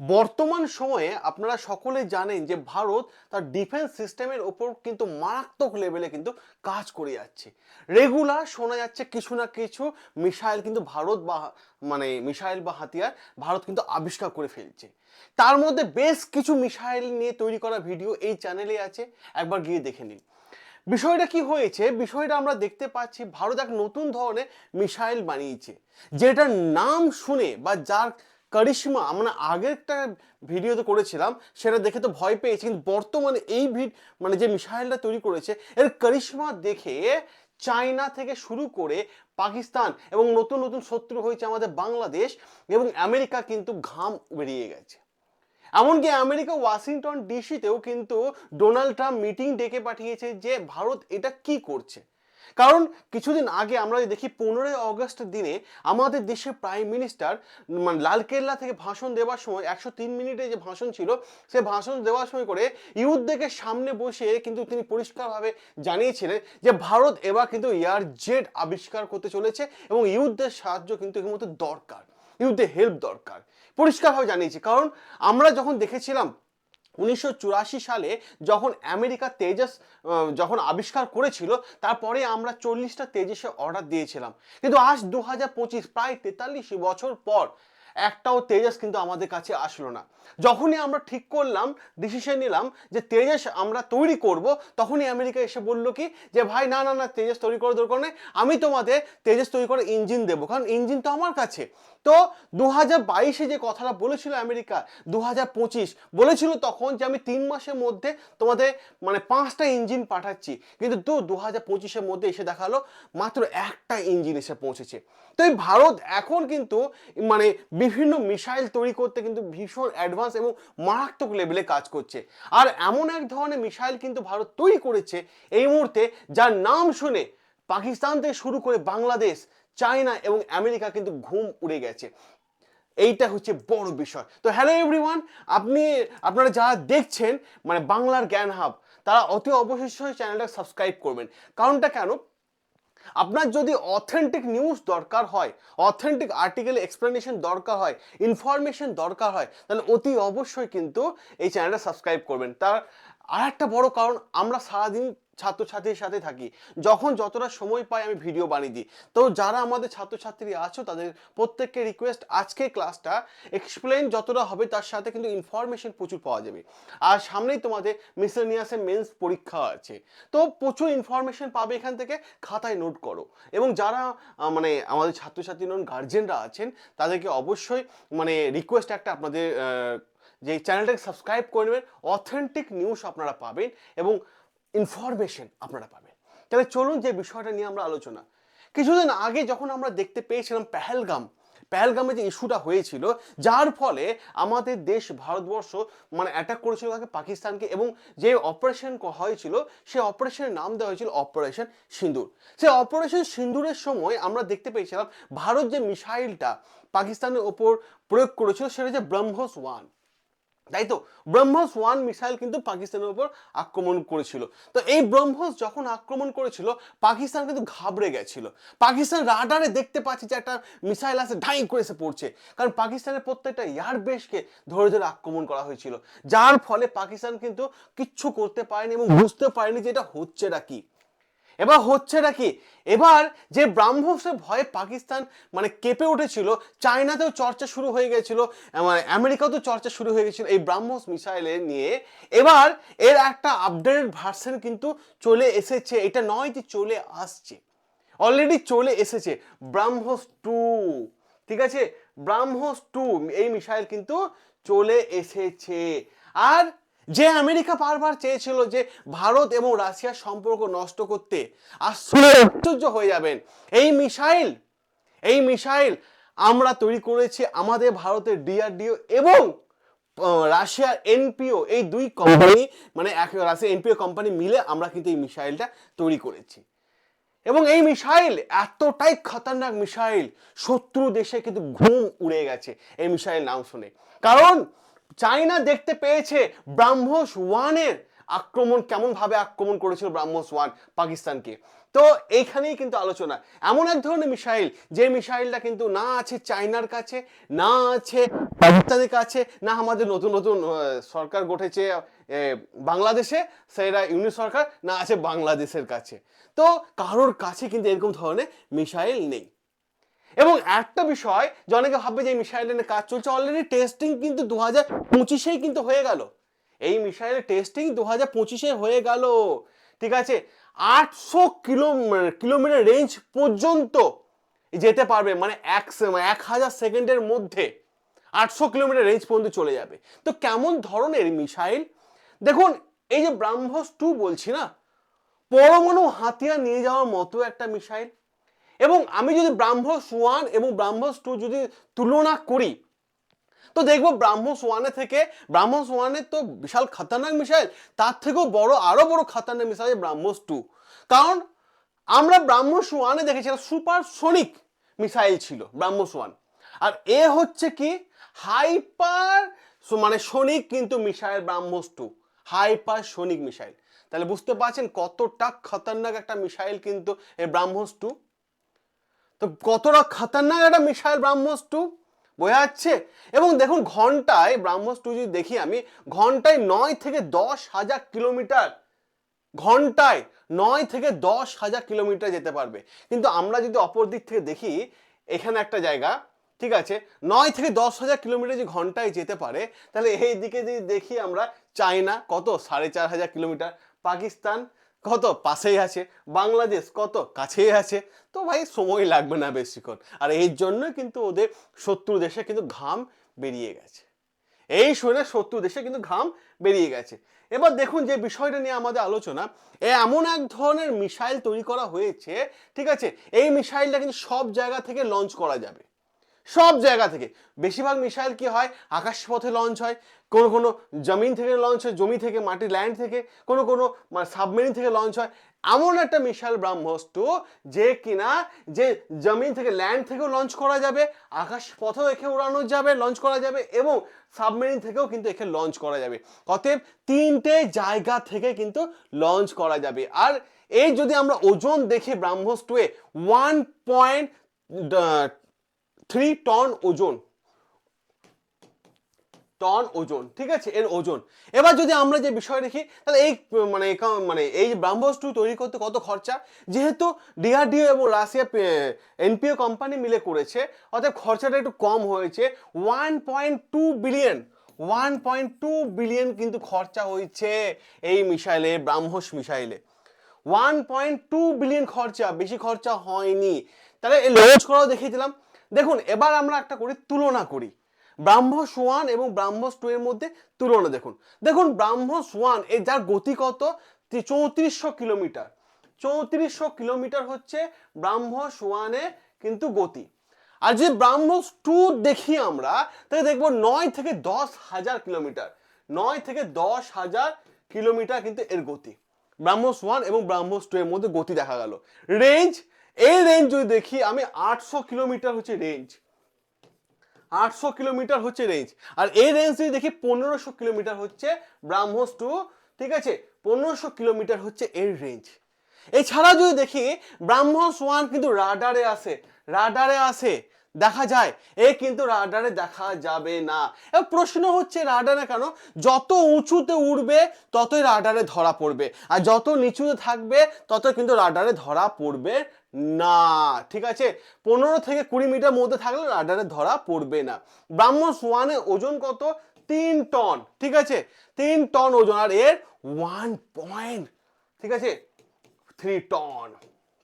বর্তমান সময়ে আপনারা সকলে জানেন যে ভারত তার ডিফেন্স সিস্টেমের ওপর কিন্তু মারাত্মক লেভেলে কিন্তু কাজ করে যাচ্ছে। রেগুলার শোনা যাচ্ছে কিছু না কিছু মিসাইল কিন্তু ভারত বা মানে মিসাইল বা হাতিয়ার ভারত কিন্তু আবিষ্কার করে ফেলছে। তার মধ্যে বেশ কিছু মিসাইল নিয়ে তৈরি করা ভিডিও এই চ্যানেলে আছে, একবার গিয়ে দেখে নিন। বিষয়টা কি হয়েছে? বিষয়টা আমরা দেখতে পাচ্ছি, ভারত এক নতুন ধরনের মিসাইল বানিয়েছে, যেটার নাম শুনে বা যার কারিশমা আমরা আগের একটা ভিডিওতে করেছিলাম, সেটা দেখে তো ভয় পেয়েছি, কিন্তু বর্তমানে এই ভিড মানে যে মিসাইলটা তৈরি করেছে, এর করিশ্মা দেখে চায়না থেকে শুরু করে পাকিস্তান এবং নতুন নতুন শত্রু হয়েছে আমাদের বাংলাদেশ এবং আমেরিকা কিন্তু ঘাম বেরিয়ে গেছে। এমনকি আমেরিকা ওয়াশিংটন ডিসিতেও কিন্তু ডোনাল্ড ট্রাম্প মিটিং ডেকে পাঠিয়েছে যে ভারত এটা কি করছে। কারণ কিছুদিন আগে আমরা দেখি পনেরোই অগস্ট দিনে আমাদের দেশের প্রাইম মিনিস্টার মানে লালকেল্লা থেকে ভাষণ দেওয়ার সময়, একশো তিন মিনিটে যে ভাষণ ছিল, সে ভাষণ দেওয়ার সময় করে ইউদ্দেকের সামনে বসে কিন্তু তিনি পরিষ্কারভাবে জানিয়েছিলেন যে ভারত এবার কিন্তু এয়ার জেট আবিষ্কার করতে চলেছে এবং ইউদ্ধের সাহায্য কিন্তু এর মধ্যে দরকার ইউদ্ধে হেল্প দরকার। পরিষ্কারভাবে জানিয়েছে, কারণ আমরা যখন দেখেছিলাম উনিশশো চুরাশি সালে যখন আমেরিকা তেজস যখন আবিষ্কার করেছিল, তারপরে আমরা চল্লিশটা তেজসে অর্ডার দিয়েছিলাম। কিন্তু আজ দু প্রায় তেতাল্লিশ বছর পর একটাও তেজাস কিন্তু আমাদের কাছে আসলো না। যখনই আমরা ঠিক করলাম ডিসিশন নিলাম যে তেজাস আমরা তৈরি করব, তখনই আমেরিকা এসে বলল কি, যে ভাই, না না না, তেজাস তৈরি করার দরকার নেই, আমি তোমাদের তেজাস তৈরি করে ইঞ্জিন দেবো, কারণ ইঞ্জিন তো আমার কাছে। তো দু হাজার বাইশে যে কথাটা বলেছিল আমেরিকা দু হাজার পঁচিশ বলেছিল তখন যে আমি তিন মাসের মধ্যে তোমাদের মানে পাঁচটা ইঞ্জিন পাঠাচ্ছি। কিন্তু তো দু হাজার পঁচিশের মধ্যে এসে দেখাল, মাত্র একটা ইঞ্জিন এসে পৌঁছেছে। তো এই ভারত এখন কিন্তু মানে বিভিন্ন মিসাইল তৈরি করতে কিন্তু ভীষণ অ্যাডভান্স এবং মারাত্মক লেভেলে কাজ করছে। আর এমন এক ধরনের মিসাইল কিন্তু ভারত তৈরি করেছে এই মুহূর্তে, যার নাম শুনে পাকিস্তান থেকে শুরু করে বাংলাদেশ, চায়না এবং আমেরিকা কিন্তু ঘুম উড়ে গেছে। এইটা হচ্ছে বড় বিষয়। তো হ্যালো এভরিওয়ান আপনি, আপনারা যারা দেখছেন মানে বাংলার জ্ঞান হাব তারা অতি অবশ্যই চ্যানেলটা সাবস্ক্রাইব করবেন। কারণটা কেন? আপনার যদি অথেন্টিক নিউজ দরকার হয় অথেন্টিক আর্টিকেল এক্সপ্লেনেশন দরকার হয় ইনফরমেশন দরকার হয়, তাহলে অতি অবশ্যই কিন্তু এই চ্যানেলটা সাবস্ক্রাইব করবেন। তার আর একটা বড় কারণ, আমরা সারাদিন ছাত্রছাত্রীর সাথে থাকি। যখন যতটা সময় পাই আমি ভিডিও বানিয়ে দিই। তো যারা আমাদের ছাত্রছাত্রী আছো, তাদের প্রত্যেককে রিকোয়েস্ট আজকে ক্লাসটা এক্সপ্লেন যতটা হবে তার সাথে কিন্তু ইনফরমেশন প্রচুর পাওয়া যাবে। আর সামনেই তোমাদের মিসেলিনিয়াসের মেন্স পরীক্ষা আছে। তো প্রচুর ইনফরমেশন পাবে এখান থেকে, খাতায় নোট করো। এবং যারা মানে আমাদের ছাত্রছাত্রী নন গার্জেনরা আছেন, তাদেরকে অবশ্যই মানে রিকোয়েস্ট একটা আপনাদের যে চ্যানেলটাকে সাবস্ক্রাইব করে নেবেন। অথেন্টিক নিউজ আপনারা পাবেন এবং ইনফরমেশন আপনারা পাবেন। তাহলে চলুন যে বিষয়টা নিয়ে আমরা আলোচনা, কিছুদিন আগে যখন আমরা দেখতে পেয়েছিলাম পেহেলগাম, পেহেলগামে যে ইস্যুটা হয়েছিল, যার ফলে আমাদের দেশ ভারতবর্ষ মানে অ্যাটাক করেছিল তাকে পাকিস্তানকে এবং যে অপারেশন হয়েছিল, সে অপারেশনের নাম দেওয়া হয়েছিল অপারেশন সিন্দুর। সেই অপারেশন সিন্দুরের সময় আমরা দেখতে পেয়েছিলাম, ভারত যে মিসাইলটা পাকিস্তানের ওপর প্রয়োগ করেছিল, সেটা যে ব্রহ্মস ওয়ান। তাই তো? ব্রহ্মস ওয়ান মিসাইল কিন্তু পাকিস্তানের উপর আক্রমণ করেছিল। তো এই ব্রহ্মস যখন আক্রমণ করেছিল, পাকিস্তান কিন্তু ঘাবড়ে গেছিল। পাকিস্তান রাডারে দেখতে পাচ্ছে যে একটা মিসাইল আছে, ঢাই করে এসে পড়ছে। কারণ পাকিস্তানের প্রত্যেকটা এয়ার বেসকে ধরে ধরে আক্রমণ করা হয়েছিল। যার ফলে পাকিস্তান কিন্তু কিচ্ছু করতে পারেনি এবং বুঝতে পারেনি যে এটা হচ্ছেটা কি। এবার হচ্ছে নাকি? এবার যে ব্রাহ্মসের ভয়ে পাকিস্তান মানে কেঁপে উঠেছিল, চায়নাতেও চর্চা শুরু হয়ে গেছিল মানে আমেরিকাতেও চর্চা শুরু হয়ে গেছিল এই ব্রাহ্মস মিসাইলের নিয়ে। এবার এর একটা আপডেটেড ভার্সন কিন্তু চলে এসেছে, এটা নয় যে চলে আসছে। অলরেডি চলে এসেছে ব্রাহ্মস টু ঠিক আছে? ব্রাহ্মস টু এই মিসাইল কিন্তু চলে এসেছে। আর যে আমেরিকা বারবার চেয়েছিল যে ভারত এবং রাশিয়ার সম্পর্ক নষ্ট করতে আশ্চর্য হয়ে যাবেন। এই মিসাইল এই মিসাইল আমরা তৈরি করেছি আমাদের ভারতের ডিআরডিও এবং রাশিয়ার এনপিও। এই দুই কোম্পানি মানে এক রাশিয়ার এনপিও কোম্পানি মিলে আমরা কিন্তু এই মিসাইলটা তৈরি করেছি। এবং এই মিসাইল এতটাই খতরনাক মিসাইল শত্রু দেশে কিন্তু ঘুম উড়ে গেছে এই মিসাইল নাম শুনে। কারণ চায়না দেখতে পেয়েছে ব্রাহ্মস ওয়ানের আক্রমণ কেমন ভাবে আক্রমণ করেছিল ব্রাহ্মস ওয়ান পাকিস্তানকে। তো এইখানেই কিন্তু আলোচনা। এমন এক ধরনের মিসাইল, যে মিসাইলটা কিন্তু না আছে চায়নার কাছে, না আছে পাকিস্তানের কাছে, না আমাদের নতুন নতুন সরকার গঠেছে বাংলাদেশে সেটা ইউনিট সরকার, না আছে বাংলাদেশের কাছে। তো কারোর কাছে কিন্তু এরকম ধরনের মিসাইল নেই। এবং একটা বিষয় যে অনেকে ভাববে যে মিসাইলের কাজ চলছে অলরেডি টেস্টিং কিন্তু দু হাজার পঁচিশেই কিন্তু হয়ে গেল। এই মিসাইলের টেস্টিং দু হাজার পঁচিশে হয়ে গেল। ঠিক আছে? আটশো কিলো কিলোমিটার রেঞ্জ পর্যন্ত যেতে পারবে মানে এক সে- এক হাজার সেকেন্ডের মধ্যে আটশো কিলোমিটার রেঞ্জ পর্যন্ত চলে যাবে। তো কেমন ধরনের মিসাইল দেখুন, এই যে ব্রাহ্মস টু বলছি না, পরমাণু হাতিয়ার নিয়ে যাওয়ার মতো একটা মিসাইল এবং আমি যদি ব্রাহ্মস ওয়ান এবং ব্রাহ্মস টু যদি তুলনা করি, তো দেখব ব্রাহ্মস ওয়ানে থেকে, ব্রাহ্মস ওয়ানের তো বিশাল খাতারনাক মিসাইল তার থেকেও বড়, আরও বড় খাতারনাক মিসাইল ব্রাহ্মস টু কারণ আমরা ব্রাহ্মস ওয়ানে দেখেছিলাম সুপার সোনিক মিসাইল ছিল ব্রাহ্মস ওয়ান আর এ হচ্ছে কি? হাইপার মানে সোনিক কিন্তু missile BrahMos two hypersonic missile তাহলে বুঝতে পারছেন কতটা খতরনাক একটা মিসাইল কিন্তু এই ব্রাহ্মস টু তো কতটা খতরনাক একটা মিসাইল ব্রাহ্মস টু বোঝা যাচ্ছে এবং দেখুন, ঘন্টায় ব্রাহ্মস টু যদি দেখি আমি, ঘন্টায় নয় থেকে দশ হাজার কিলোমিটার, ঘন্টায় নয় থেকে দশ হাজার কিলোমিটার যেতে পারবে। কিন্তু আমরা যদি অপর দিক থেকে দেখি, এখানে একটা জায়গা, ঠিক আছে, নয় থেকে দশ হাজার কিলোমিটার যদি ঘন্টায় যেতে পারে, তাহলে এই দিকে যদি দেখি আমরা, চায়না কত? সাড়ে চার হাজার কিলোমিটার। পাকিস্তান কত পাশেই আছে, বাংলাদেশ কত কাছেই আছে, তো ভাই সময় লাগবে না বেশিক্ষণ আর এই জন্য কিন্তু ওদের শত্রু দেশে কিন্তু ঘাম বেরিয়ে গেছে। এই শুনে শত্রু দেশে কিন্তু ঘাম বেরিয়ে গেছে। এবার দেখুন যে বিষয়টা নিয়ে আমাদের আলোচনা, এ এমন এক ধরনের মিসাইল তৈরি করা হয়েছে, ঠিক আছে? এই মিসাইলটা কিন্তু সব জায়গা থেকে লঞ্চ করা যাবে। সব জায়গা থেকে। বেশিরভাগ মিসাইল কি হয়? আকাশপথে লঞ্চ হয়, কোনো কোনো জমিন থেকে লঞ্চ হয়, জমি থেকে, মাটি ল্যান্ড থেকে, কোনো কোনো সাবমেরিন থেকে লঞ্চ হয়। এমন একটা মিসাইল ব্রাহ্মস্ত্র যে কিনা যে জমিন থেকে ল্যান্ড থেকেও লঞ্চ করা যাবে আকাশ পথেও একে উড়ানো যাবে লঞ্চ করা যাবে এবং সাবমেরিন থেকেও কিন্তু একে লঞ্চ করা যাবে। অতএব তিনটে জায়গা থেকে কিন্তু লঞ্চ করা যাবে। আর এই যদি আমরা ওজন দেখি ব্রাহ্মস্টুয়ে ওয়ান পয়েন্ট থ্রি টন ওজন। টন ওজন, ঠিক আছে? এর ওজন। এবার যদি আমরা যে বিষয় দেখি, তাহলে এই মানে মানে এই ব্রাহ্মস টু তৈরি করতে কত খরচা? যেহেতু ডিআরডিও এবং রাশিয়া এনপিও কোম্পানি মিলে করেছে অর্থাৎ খরচাটা একটু কম হয়েছে। One point two billion one point two billion কিন্তু খরচা হয়েছে এই মিসাইলে, ব্রাহ্মস মিসাইলে। ওয়ান পয়েন্ট টু বিলিয়ন খরচা, বেশি খরচা হয়নি। তাহলে এই লঞ্চ করাও দেখিয়েছিলাম দেখুন, এবার আমরা একটা করি, তুলনা করি। ব্রাহ্মস ওয়ান এবং ব্রাহ্মস টু এর মধ্যে তুলনা দেখুন। দেখুন ব্রাহ্মস ওয়ানের যার গতি কত? চৌত্রিশশো কিলোমিটার। চৌত্রিশশো কিলোমিটার হচ্ছে ব্রাহ্মস ওয়ানে কিন্তু গতি। আর যে ব্রাহ্মস টু দেখি আমরা, তাহলে দেখব নয় থেকে দশ হাজার কিলোমিটার। নয় থেকে দশ হাজার কিলোমিটার কিন্তু এর গতি। ব্রাহ্মস ওয়ান এবং ব্রাহ্মস টু এর মধ্যে গতি দেখা গেল। রেঞ্জ এই রেঞ্জ যদি দেখি, আমি আটশো কিলোমিটার হচ্ছে রেঞ্জ আটশো কিলোমিটার হচ্ছে রেঞ্জ আর এই রেঞ্জ যদি দেখি, পনেরোশো কিলোমিটার হচ্ছে ব্রাহ্মস টু, ঠিক আছে? পনেরোশো কিলোমিটার হচ্ছে এর রেঞ্জ এছাড়া যদি দেখি, ব্রাহ্মস ওয়ান কিন্তু রাডারে আছে। রাডারে আসে দেখা যায়। এ কিন্তু রাডারে দেখা যাবে না। প্রশ্ন হচ্ছে রাডারে কেন? যত উঁচুতে উঠবে ততই রাডারে ধরা পড়বে। আর যত নিচুতে থাকবে, তত কিন্তু রাডারে ধরা পড়বে না। ঠিক আছে? পনেরো থেকে কুড়ি মিটার মধ্যে থাকলে রাডারে ধরা পড়বে না। ব্রাহ্মস ওয়ানে ওজন কত? তিন টন। ঠিক আছে? তিন টন ওজন। আর এর ওয়ান পয়েন্ট ঠিক আছে? থ্রি টন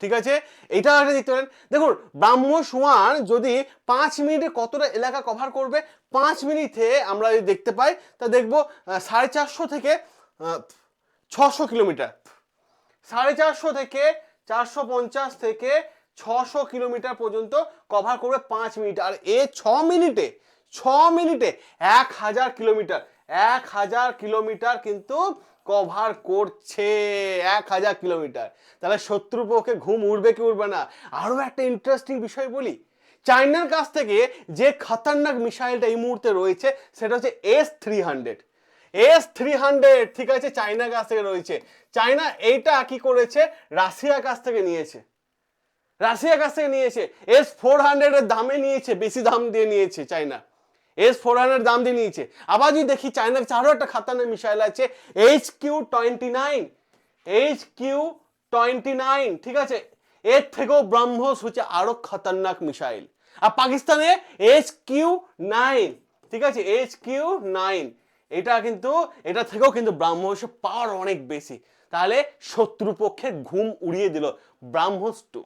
ঠিক আছে? এটা একটা দেখতে পারেন। দেখুন ব্রাহ্ম ওয়ান যদি পাঁচ মিনিটে কতটা এলাকা কভার করবে? পাঁচ মিনিটে আমরা যদি দেখতে পাই, তা দেখব সাড়ে চারশো থেকে ছশো কিলোমিটার। সাড়ে চারশো থেকে চারশো পঞ্চাশ থেকে ছশো কিলোমিটার পর্যন্ত কভার করবে পাঁচ মিনিট। আর এ ছ মিনিটে ছ মিনিটে এক হাজার কিলোমিটার। এক হাজার কিলোমিটার কিন্তু কভার করছে, এক হাজার কিলোমিটার। তাহলে শত্রুপক্ষে ঘুম উড়বে কি উড়বে না? আরও একটা ইন্টারেস্টিং বিষয় বলি। চায়নার কাছ থেকে যে খতরনাক মিসাইলটা এই মুহূর্তে রয়েছে, সেটা হচ্ছে S three hundred. S three hundred, ঠিক আছে চাইনা কাছ থেকে রয়েছে। চাইনা এইটা কি করেছে? রাশিয়ার কাছ থেকে নিয়েছে। রাশিয়ার কাছ থেকে নিয়েছে। এস ফোর হান্ড্রেডের দামে নিয়েছে, বেশি দাম দিয়ে নিয়েছে চাইনা এস ফোর হান্ড্রেড দাম দিয়ে নিয়েছে। আবার যদি দেখি চাইনার আরও একটা খাতারনাক মিসাইল আছে H Q twenty nine H Q twenty nine ঠিক আছে? এর থেকেও ব্রহ্মোস হচ্ছে আরও খতরনাক মিসাইল আর পাকিস্তানে এইচ কিউ নাইন ঠিক আছে? এইচ কিউ নাইন এটা কিন্তু, এটা থেকেও কিন্তু ব্রাহ্মসের পাওয়ার অনেক বেশি। তাহলে শত্রুপক্ষের ঘুম উড়িয়ে দিল ব্রাহ্মস টু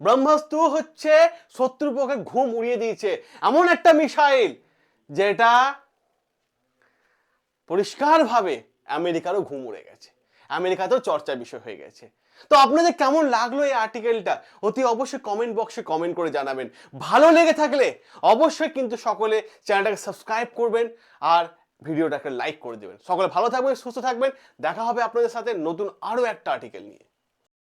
ব্রহ্মাস্ত্র হচ্ছে শত্রুপক্ষে ঘুম উড়িয়ে দিয়েছে। এমন একটা মিসাইল যেটা পরিষ্কারভাবে আমেরিকারও ঘুম উড়ে গেছে। আমেরিকাতেও চর্চার বিষয় হয়ে গেছে। তো আপনাদের কেমন লাগল এই আর্টিকেলটা? অতি অবশ্যই কমেন্ট বক্সে কমেন্ট করে জানাবেন। ভালো লেগে থাকলে অবশ্যই কিন্তু সকলে চ্যানেলটাকে সাবস্ক্রাইব করবেন আর ভিডিওটাকে লাইক করে দেবেন। সকলে ভালো থাকবেন, সুস্থ থাকবেন। দেখা হবে আপনাদের সাথে নতুন আরও একটা আর্টিকেল নিয়ে।